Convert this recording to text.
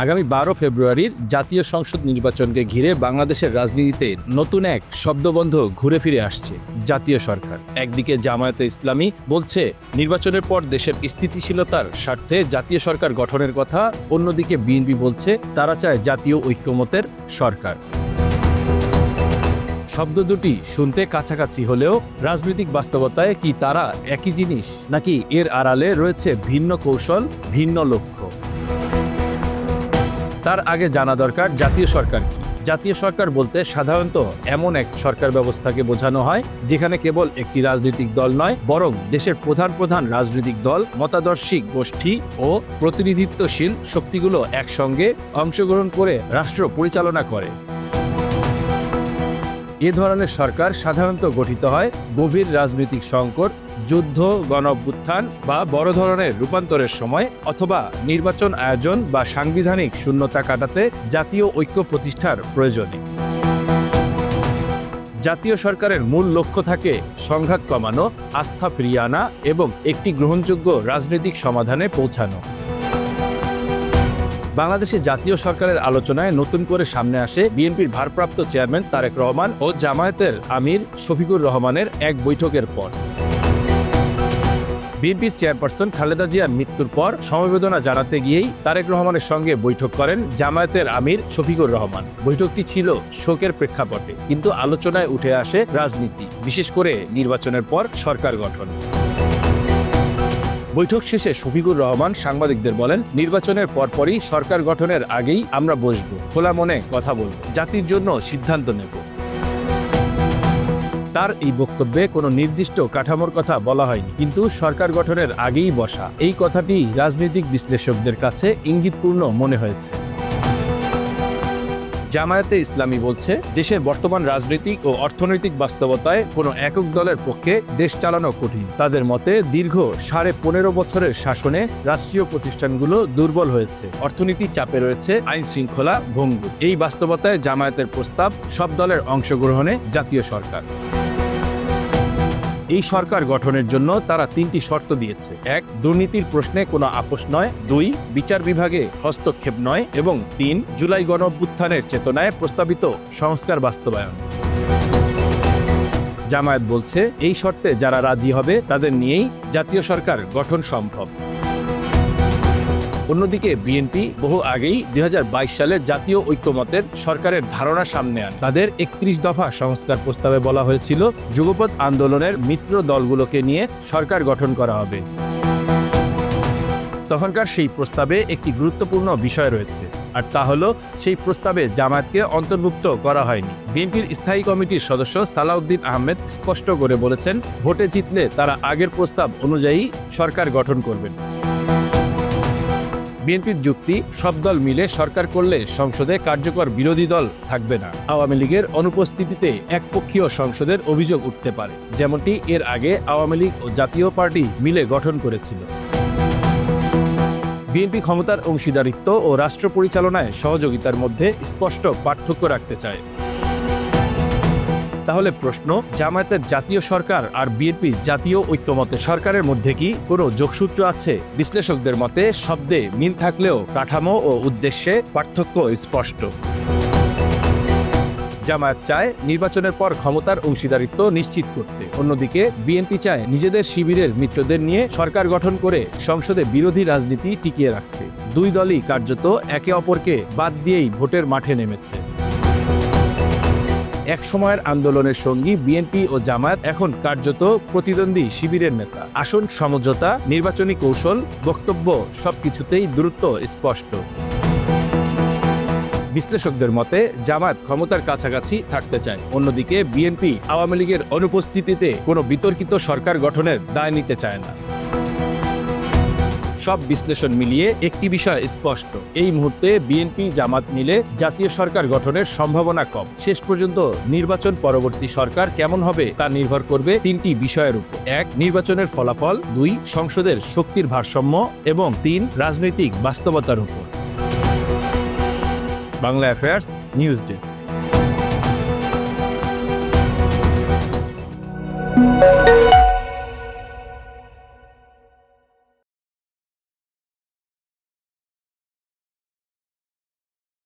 আগামী বারো ফেব্রুয়ারির জাতীয় সংসদ নির্বাচনকে ঘিরে বাংলাদেশের রাজনীতিতে নতুন এক শব্দবন্ধ ঘুরে ফিরে আসছে জাতীয় সরকার। একদিকে জামায়াতে ইসলামী বলছে, নির্বাচনের পর দেশের স্থিতিশীলতার স্বার্থে জাতীয় সরকার গঠনের কথা, অন্যদিকে বিএনপি বলছে, তারা চায় জাতীয় ঐক্যমতের সরকার। শব্দ দুটি শুনতে কাছাকাছি হলেও রাজনৈতিক বাস্তবতায় কি তারা একই জিনিস, নাকি এর আড়ালে রয়েছে ভিন্ন কৌশল, ভিন্ন লক্ষ্য? তার আগে জানা দরকার, জাতীয় সরকার কি? জাতীয় সরকার বলতে সাধারণত এমন এক সরকার ব্যবস্থাকে বোঝানো হয়, যেখানে কেবল একটি রাজনৈতিক দল নয়, বরং দেশের প্রধান প্রধান রাজনৈতিক দল, মতাদর্শিক গোষ্ঠী ও প্রতিনিধিত্বশীল শক্তিগুলো একসঙ্গে অংশগ্রহণ করে রাষ্ট্র পরিচালনা করে। এ ধরনের সরকার সাধারণত গঠিত হয় গভীর রাজনৈতিক সংকট, যুদ্ধ গণ বা বড় ধরনের রূপান্তরের সময় অথবা নির্বাচন আয়োজন বা সাংবিধানিক শূন্যতা কাটাতে জাতীয় ঐক্য প্রতিষ্ঠার প্রয়োজনে। জাতীয় সরকারের মূল লক্ষ্য থাকে সংঘাত কমানো, আস্থা ফিরিয়ে আনা এবং একটি গ্রহণযোগ্য রাজনৈতিক সমাধানে পৌঁছানো। বাংলাদেশে জাতীয় সরকারের আলোচনায় নতুন করে সামনে আসে বিএনপির ভারপ্রাপ্ত চেয়ারম্যান তারেক রহমান ও জামায়াতের আমির শফিকুর রহমানের এক বৈঠকের পর। বিএনপির চেয়ারপারসন খালেদা জিয়ার মৃত্যুর পর সমবেদনা জানাতে গিয়েই তারেক রহমানের সঙ্গে বৈঠক করেন জামায়াতের আমির শফিকুর রহমান। বৈঠকটি ছিল শোকের প্রেক্ষাপটে, কিন্তু আলোচনায় উঠে আসে রাজনীতি, বিশেষ করে নির্বাচনের পর সরকার গঠন। বৈঠক শেষে শফিকুর রহমান সাংবাদিকদের বলেন, নির্বাচনের পরপরই সরকার গঠনের আগেই আমরা বসব। খোলা মনে কথা বলব। জাতির জন্য সিদ্ধান্ত নেব। তার এই বক্তব্যে কোনো নির্দিষ্ট কাঠামোর কথা বলা হয়নি। কিন্তু সরকার গঠনের আগেই বসা। এই কথাটি রাজনৈতিক বিশ্লেষকদের কাছে ইঙ্গিতপূর্ণ মনে হয়েছে। জামায়াতে ইসলামী বলছে, দেশের বর্তমান রাজনৈতিক ও অর্থনৈতিক বাস্তবতায় কোনো একক দলের পক্ষে দেশ চালানো কঠিন। তাদের মতে, দীর্ঘ সাড়ে পনেরো বছরের শাসনে রাষ্ট্রীয় প্রতিষ্ঠানগুলো দুর্বল হয়েছে। অর্থনীতি চাপে রয়েছে, আইন শৃঙ্খলা ভঙ্গুর। এই বাস্তবতায় জামায়াতের প্রস্তাব সব দলের অংশগ্রহণে জাতীয় সরকার। এই সরকার গঠনের জন্য তারা তিনটি শর্ত দিয়েছে। এক, দুর্নীতির প্রশ্নে কোনো আপোষ নয়। দুই, বিচার বিভাগে হস্তক্ষেপ নয়। এবং তিন, জুলাই গণঅভ্যুত্থানের চেতনায় প্রস্তাবিত সংস্কার বাস্তবায়ন। জামায়াত বলছে, এই শর্তে যারা রাজি হবে, তাদের নিয়েই জাতীয় সরকার গঠন সম্ভব। অন্যদিকে বিএনপি বহু আগেই দুই হাজার বাইশ সালে জাতীয় ঐক্যমতের সরকারের ধারণা সামনে আনে। তাদের একত্রিশ দফা সংস্কার প্রস্তাবে বলা হয়েছিল, যুগপৎ আন্দোলনের মিত্র দলগুলোকে নিয়ে সরকার গঠন করা হবে। তখনকার সেই প্রস্তাবে একটি গুরুত্বপূর্ণ বিষয় রয়েছে, আর তা হলো সেই প্রস্তাবে জামায়াতকে অন্তর্ভুক্ত করা হয়নি। বিএনপির স্থায়ী কমিটির সদস্য সালাউদ্দিন আহমেদ স্পষ্ট করে বলেছেন, ভোটে জিতলে তারা আগের প্রস্তাব অনুযায়ী সরকার গঠন করবেন। বিএনপির যুক্তি, সব দল মিলে সরকার করলে সংসদে কার্যকর বিরোধী দল থাকবে না। আওয়ামী লীগের অনুপস্থিতিতে একপক্ষীয় সংসদের অভিযোগ উঠতে পারে, যেমনটি এর আগে আওয়ামী লীগ ও জাতীয় পার্টি মিলে গঠন করেছিল। বিএনপি ক্ষমতার অংশীদারিত্ব ও রাষ্ট্র পরিচালনায় সহযোগিতার মধ্যে স্পষ্ট পার্থক্য রাখতে চায়। তাহলে প্রশ্ন, জামায়াতের জাতীয় সরকার আর বিএনপি জাতীয় ঐক্যমতে সরকারের মধ্যে কি কোনো যোগসূত্র আছে? বিশ্লেষকদের মতে, শব্দে মিল থাকলেও কাঠামো ও উদ্দেশ্যে পার্থক্য স্পষ্ট। জামায়াত চায় নির্বাচনের পর ক্ষমতার অংশীদারিত্ব নিশ্চিত করতে। অন্যদিকে, বিএনপি চায় নিজেদের শিবিরের মিত্রদের নিয়ে সরকার গঠন করে সংসদে বিরোধী রাজনীতি টিকিয়ে রাখতে। দুই দলই কার্যত একে অপরকে বাদ দিয়েই ভোটের মাঠে নেমেছে। এক সময়ের আন্দোলনের সঙ্গী বিএনপি ও জামায়াত এখন কার্যত প্রতিদ্বন্দ্বী শিবিরের নেতা। আসন, সমঝোতা, নির্বাচনী কৌশল, বক্তব্য সবকিছুতেই দূরত্ব স্পষ্ট। বিশ্লেষকদের মতে জামাত ক্ষমতার কাছাকাছি থাকতে চায়। অন্যদিকে, বিএনপি আওয়ামী লীগের অনুপস্থিতিতে কোনো বিতর্কিত সরকার গঠনের দায় নিতে চায় না। সব বিশ্লেষণ মিলিয়ে একটি বিষয় স্পষ্ট। এই মুহূর্তে বিএনপি জামাত মিলে জাতীয় সরকার গঠনের সম্ভাবনা কম। শেষ পর্যন্ত নির্বাচন পরবর্তী সরকার কেমন হবে তা নির্ভর করবে তিনটি বিষয়ের উপর। এক, নির্বাচনের ফলাফল। দুই, সংসদের শক্তির ভারসাম্য। এবং তিন, রাজনৈতিক বাস্তবতার উপর। Bangla affairs news desk